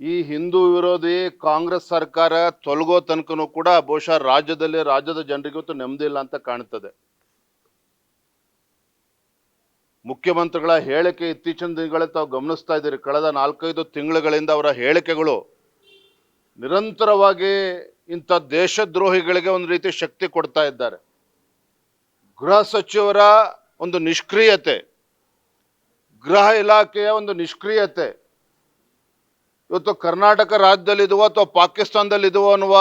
ಈ ಹಿಂದೂ ವಿರೋಧಿ ಕಾಂಗ್ರೆಸ್ ಸರ್ಕಾರ ತೊಲಗೋ ತನಕನೂ ಕೂಡ ಬಹುಶಃ ರಾಜ್ಯದಲ್ಲಿ ರಾಜ್ಯದ ಜನರಿಗೆ ನೆಮ್ಮದಿ ಇಲ್ಲ ಅಂತ ಕಾಣುತ್ತದೆ ಮುಖ್ಯಮಂತ್ರಿಗಳ ಹೇಳಿಕೆ ಇತ್ತೀಚಿನ ದಿನಗಳಲ್ಲಿ ತಾವು ಗಮನಿಸ್ತಾ ಇದ್ದೀರಿ. ಕಳೆದ ನಾಲ್ಕೈದು ತಿಂಗಳುಗಳಿಂದ ಅವರ ಹೇಳಿಕೆಗಳು ನಿರಂತರವಾಗಿ ಇಂಥ ದೇಶದ್ರೋಹಿಗಳಿಗೆ ಒಂದು ರೀತಿ ಶಕ್ತಿ ಕೊಡ್ತಾ ಇದ್ದಾರೆ. ಗೃಹ ಸಚಿವರ ಒಂದು ನಿಷ್ಕ್ರಿಯತೆ, ಗೃಹ ಇಲಾಖೆಯ ಒಂದು ನಿಷ್ಕ್ರಿಯತೆ ಇವತ್ತು ಕರ್ನಾಟಕ ರಾಜ್ಯದಲ್ಲಿದುವ ಅಥವಾ ಪಾಕಿಸ್ತಾನದಲ್ಲಿದುವ ಅನ್ನುವ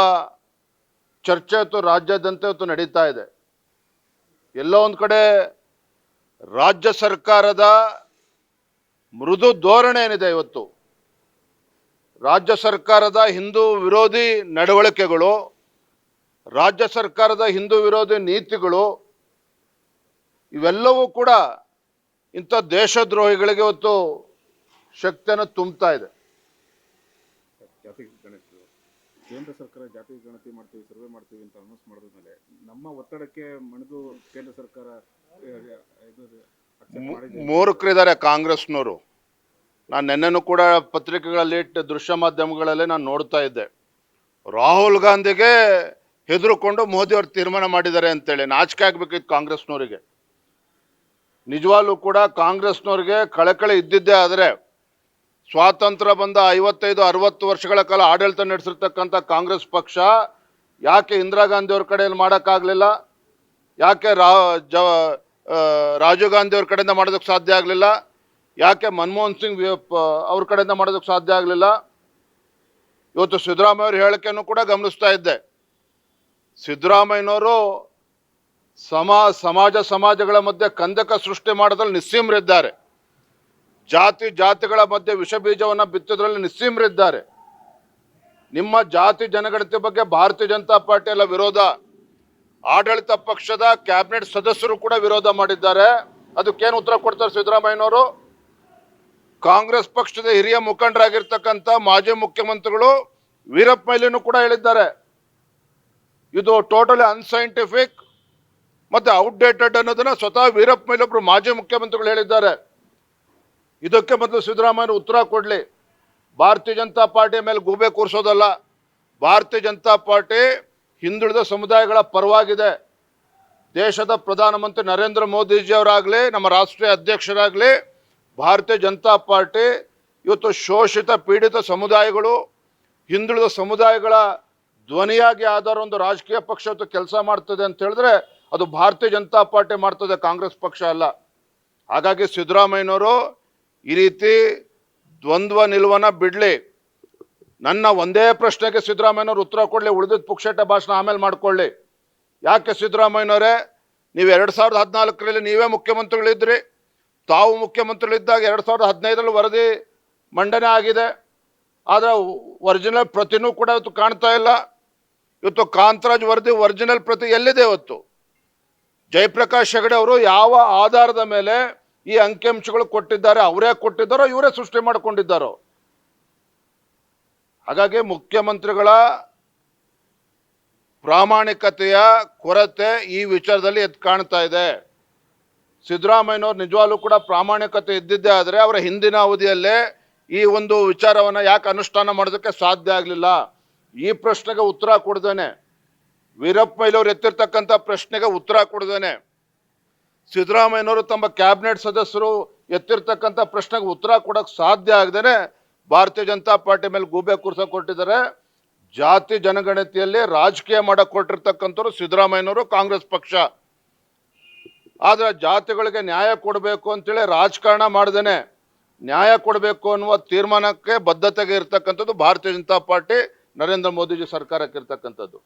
ಚರ್ಚೆ ಇವತ್ತು ರಾಜ್ಯಾದ್ಯಂತ ಇವತ್ತು ನಡೀತಾ ಇದೆ. ಎಲ್ಲೋ ಒಂದು ಕಡೆ ರಾಜ್ಯ ಸರ್ಕಾರದ ಮೃದು ಧೋರಣೆ ಏನಿದೆ ಇವತ್ತು? ರಾಜ್ಯ ಸರ್ಕಾರದ ಹಿಂದೂ ವಿರೋಧಿ ನಡವಳಿಕೆಗಳು, ರಾಜ್ಯ ಸರ್ಕಾರದ ಹಿಂದೂ ವಿರೋಧಿ ನೀತಿಗಳು, ಇವೆಲ್ಲವೂ ಕೂಡ ಇಂಥ ದೇಶದ್ರೋಹಿಗಳಿಗೆ ಇವತ್ತು ಶಕ್ತಿಯನ್ನು ತುಂಬ್ತಾ ಇದೆ ಜಾತಿ ಗಣತಿ ಕೇಂದ್ರ ಸರ್ಕಾರ ಜಾತಿ ಗಣತಿ ಮಾಡ್ತೀವಿ ಸರ್ವೆ ಮಾಡ್ತೀವಿ ಅಂತ ಅನೌನ್ಸ್ ಮಾಡಿದ ಮೇಲೆ ನಮ್ಮ ಒತ್ತಡಕ್ಕೆ ಮಣಿದು ಕೇಂದ್ರ ಸರ್ಕಾರ ಮೂರ್ಖರಿದ್ದಾರೆ ಕಾಂಗ್ರೆಸ್ನವರು. ನಾನು ನಿನ್ನೆನೂ ಕೂಡ ಪತ್ರಿಕೆಗಳಲ್ಲಿ ಇಟ್ಟು ದೃಶ್ಯ ಮಾಧ್ಯಮಗಳಲ್ಲೇ ನಾನು ನೋಡ್ತಾ ಇದ್ದೆ. ರಾಹುಲ್ ಗಾಂಧಿಗೆ ಹೆದರುಕೊಂಡು ಮೋದಿ ಅವರು ತೀರ್ಮಾನ ಮಾಡಿದ್ದಾರೆ ಅಂತೇಳಿ. ನಾಚಿಕೆ ಆಗ್ಬೇಕಿತ್ತು ಕಾಂಗ್ರೆಸ್ನವರಿಗೆ. ನಿಜವಾಗ್ಲೂ ಕೂಡ ಕಾಂಗ್ರೆಸ್ನವ್ರಿಗೆ ಕಳಕಳಿ ಇದ್ದಿದ್ದೇ ಆದರೆ ಸ್ವಾತಂತ್ರ್ಯ ಬಂದ ಐವತ್ತೈದು, ಅರವತ್ತು ವರ್ಷಗಳ ಕಾಲ ಆಡಳಿತ ನಡೆಸಿರ್ತಕ್ಕಂಥ ಕಾಂಗ್ರೆಸ್ ಪಕ್ಷ ಯಾಕೆ ಇಂದಿರಾ ಗಾಂಧಿ ಅವ್ರ ಕಡೆಯಲ್ಲಿ ಮಾಡೋಕ್ಕಾಗಲಿಲ್ಲ? ಯಾಕೆ ರಾ, ಜ ರಾಜೀವ್ ಗಾಂಧಿ ಅವ್ರ ಕಡೆಯಿಂದ ಮಾಡೋದಕ್ಕೆ ಸಾಧ್ಯ ಆಗಲಿಲ್ಲ? ಯಾಕೆ ಮನಮೋಹನ್ ಸಿಂಗ್ ಅವ್ರ ಕಡೆಯಿಂದ ಮಾಡೋದಕ್ಕೆ ಸಾಧ್ಯ ಆಗಲಿಲ್ಲ? ಇವತ್ತು ಸಿದ್ದರಾಮಯ್ಯ ಅವ್ರ ಹೇಳಿಕೆಯನ್ನು ಕೂಡ ಗಮನಿಸ್ತಾ ಇದ್ದೆ. ಸಿದ್ದರಾಮಯ್ಯನವರು ಸಮಾ, ಸಮಾಜ, ಸಮಾಜಗಳ ಮಧ್ಯೆ ಕಂದಕ ಸೃಷ್ಟಿ ಮಾಡೋದ್ರಲ್ಲಿ ನಿಸ್ಸೀಮರಿದ್ದಾರೆ. ಜಾತಿ ಜಾತಿಗಳ ಮಧ್ಯೆ ವಿಷ ಬೀಜವನ್ನು ಬಿತ್ತೋದ್ರಲ್ಲಿ ನಿಸ್ಸೀಮರಿದ್ದಾರೆ. ನಿಮ್ಮ ಜಾತಿ ಜನಗಣತಿ ಬಗ್ಗೆ ಭಾರತೀಯ ಜನತಾ ಪಾರ್ಟಿ ಎಲ್ಲ ವಿರೋಧ. ಆಡಳಿತ ಪಕ್ಷದ ಕ್ಯಾಬಿನೆಟ್ ಸದಸ್ಯರು ಕೂಡ ವಿರೋಧ ಮಾಡಿದ್ದಾರೆ. ಅದಕ್ಕೇನು ಉತ್ತರ ಕೊಡ್ತಾರೆ ಸಿದ್ದರಾಮಯ್ಯನವರು? ಕಾಂಗ್ರೆಸ್ ಪಕ್ಷದ ಹಿರಿಯ ಮುಖಂಡರಾಗಿರ್ತಕ್ಕಂಥ ಮಾಜಿ ಮುಖ್ಯಮಂತ್ರಿಗಳು ವೀರಪ್ಪ ಮೈಲಿನೂ ಕೂಡ ಹೇಳಿದ್ದಾರೆ. ಇದು ಟೋಟಲಿ ಅನ್ಸೈಂಟಿಫಿಕ್ ಮತ್ತೆ ಔಟ್ಡೇಟೆಡ್ ಅನ್ನೋದನ್ನ ಸ್ವತಃ ವೀರಪ್ಪ ಮೈಲಿ ಒಬ್ಬರು ಮಾಜಿ ಮುಖ್ಯಮಂತ್ರಿಗಳು ಹೇಳಿದ್ದಾರೆ. ಇದಕ್ಕೆ ಮೊದಲು ಸಿದ್ದರಾಮಯ್ಯ ಉತ್ತರ ಕೊಡಲಿ. ಭಾರತೀಯ ಜನತಾ ಪಾರ್ಟಿ ಮೇಲೆ ಗೂಬೆ ಕೂರಿಸೋದಲ್ಲ. ಭಾರತೀಯ ಜನತಾ ಪಾರ್ಟಿ ಹಿಂದುಳಿದ ಸಮುದಾಯಗಳ ಪರವಾಗಿದೆ. ದೇಶದ ಪ್ರಧಾನಮಂತ್ರಿ ನರೇಂದ್ರ ಮೋದಿಜಿಯವರಾಗಲಿ, ನಮ್ಮ ರಾಷ್ಟ್ರೀಯ ಅಧ್ಯಕ್ಷರಾಗಲಿ, ಭಾರತೀಯ ಜನತಾ ಪಾರ್ಟಿ ಇವತ್ತು ಶೋಷಿತ, ಪೀಡಿತ ಸಮುದಾಯಗಳು, ಹಿಂದುಳಿದ ಸಮುದಾಯಗಳ ಧ್ವನಿಯಾಗಿ ಆಧಾರ ಒಂದು ರಾಜಕೀಯ ಪಕ್ಷ ಕೆಲಸ ಮಾಡ್ತದೆ ಅಂತ ಹೇಳಿದ್ರೆ ಅದು ಭಾರತೀಯ ಜನತಾ ಪಾರ್ಟಿ ಮಾಡ್ತದೆ, ಕಾಂಗ್ರೆಸ್ ಪಕ್ಷ ಅಲ್ಲ. ಹಾಗಾಗಿ ಸಿದ್ದರಾಮಯ್ಯನವರು ಈ ರೀತಿ ದ್ವಂದ್ವ ನಿಲುವನ ಬಿಡಲಿ. ನನ್ನ ಒಂದೇ ಪ್ರಶ್ನೆಗೆ ಸಿದ್ದರಾಮಯ್ಯನವರು ಉತ್ತರ ಕೊಡಲಿ, ಉಳಿದಿದ್ದ ಪುಕ್ಷಟ ಭಾಷಣ ಆಮೇಲೆ ಮಾಡ್ಕೊಳ್ಳಿ. ಯಾಕೆ ಸಿದ್ದರಾಮಯ್ಯನವರೇ, ನೀವು ಎರಡು ಸಾವಿರದ ಹದಿನಾಲ್ಕರಲ್ಲಿ ನೀವೇ ಮುಖ್ಯಮಂತ್ರಿಗಳಿದ್ರಿ. ತಾವು ಮುಖ್ಯಮಂತ್ರಿಗಳಿದ್ದಾಗ ಎರಡು ಸಾವಿರದ ಹದಿನೈದರಲ್ಲಿ ವರದಿ ಮಂಡನೆ ಆಗಿದೆ. ಆದರೆ ಒರಿಜಿನಲ್ ಪ್ರತಿನೂ ಕೂಡ ಇವತ್ತು ಕಾಣ್ತಾ ಇಲ್ಲ. ಇವತ್ತು ಕಾಂತರಾಜ್ ವರದಿ ಒರಿಜಿನಲ್ ಪ್ರತಿ ಎಲ್ಲಿದೆ ಇವತ್ತು? ಜಯಪ್ರಕಾಶ್ ಹೆಗಡೆ ಅವರು ಯಾವ ಆಧಾರದ ಮೇಲೆ ಈ ಅಂಕಿಅಂಶಗಳು ಕೊಟ್ಟಿದ್ದಾರೆ, ಅವರೇ ಕೊಟ್ಟಿದ್ದಾರೋ, ಇವರೇ ಸೃಷ್ಟಿ ಮಾಡಿಕೊಂಡಿದ್ದಾರೋ? ಹಾಗಾಗಿ ಮುಖ್ಯಮಂತ್ರಿಗಳ ಪ್ರಾಮಾಣಿಕತೆಯ ಕೊರತೆ ಈ ವಿಚಾರದಲ್ಲಿ ಎದ್ದು ಕಾಣ್ತಾ ಇದೆ. ಸಿದ್ದರಾಮಯ್ಯನವ್ರು ನಿಜವಾಗ್ಲೂ ಕೂಡ ಪ್ರಾಮಾಣಿಕತೆ ಇದ್ದಿದ್ದೇ ಆದರೆ ಅವರ ಹಿಂದಿನ ಅವಧಿಯಲ್ಲೇ ಈ ಒಂದು ವಿಚಾರವನ್ನು ಯಾಕೆ ಅನುಷ್ಠಾನ ಮಾಡೋದಕ್ಕೆ ಸಾಧ್ಯ ಆಗಲಿಲ್ಲ? ಈ ಪ್ರಶ್ನೆಗೆ ಉತ್ತರ ಕೊಡ್ದೇನೆ. ವೀರಪ್ಪ ಮೈಲವ್ರು ಎತ್ತಿರ್ತಕ್ಕಂಥ ಪ್ರಶ್ನೆಗೆ ಉತ್ತರ ಕೊಡ್ದೇನೆ. ಸಿದ್ದರಾಮಯ್ಯನವರು ತಮ್ಮ ಕ್ಯಾಬಿನೆಟ್ ಸದಸ್ಯರು ಎತ್ತಿರ್ತಕ್ಕಂಥ ಪ್ರಶ್ನೆಗೆ ಉತ್ತರ ಕೊಡೋಕೆ ಸಾಧ್ಯ ಆಗದೇನೆ ಭಾರತೀಯ ಜನತಾ ಪಾರ್ಟಿ ಮೇಲೆ ಗೂಬೆ ಕುರ್ಸ ಕೊಟ್ಟಿದ್ದಾರೆ. ಜಾತಿ ಜನಗಣತಿಯಲ್ಲಿ ರಾಜಕೀಯ ಮಾಡಕ್ಕೆ ಕೊಟ್ಟಿರ್ತಕ್ಕಂಥವ್ರು ಸಿದ್ದರಾಮಯ್ಯನವರು ಕಾಂಗ್ರೆಸ್ ಪಕ್ಷ. ಆದರೆ ಜಾತಿಗಳಿಗೆ ನ್ಯಾಯ ಕೊಡಬೇಕು ಅಂತೇಳಿ ರಾಜಕಾರಣ ಮಾಡ್ದೇನೆ. ನ್ಯಾಯ ಕೊಡಬೇಕು ಅನ್ನುವ ತೀರ್ಮಾನಕ್ಕೆ ಬದ್ಧತೆಗೆ ಇರ್ತಕ್ಕಂಥದ್ದು ಭಾರತೀಯ ಜನತಾ ಪಾರ್ಟಿ, ನರೇಂದ್ರ ಮೋದಿಜಿ ಸರ್ಕಾರಕ್ಕೆ ಇರ್ತಕ್ಕಂಥದ್ದು.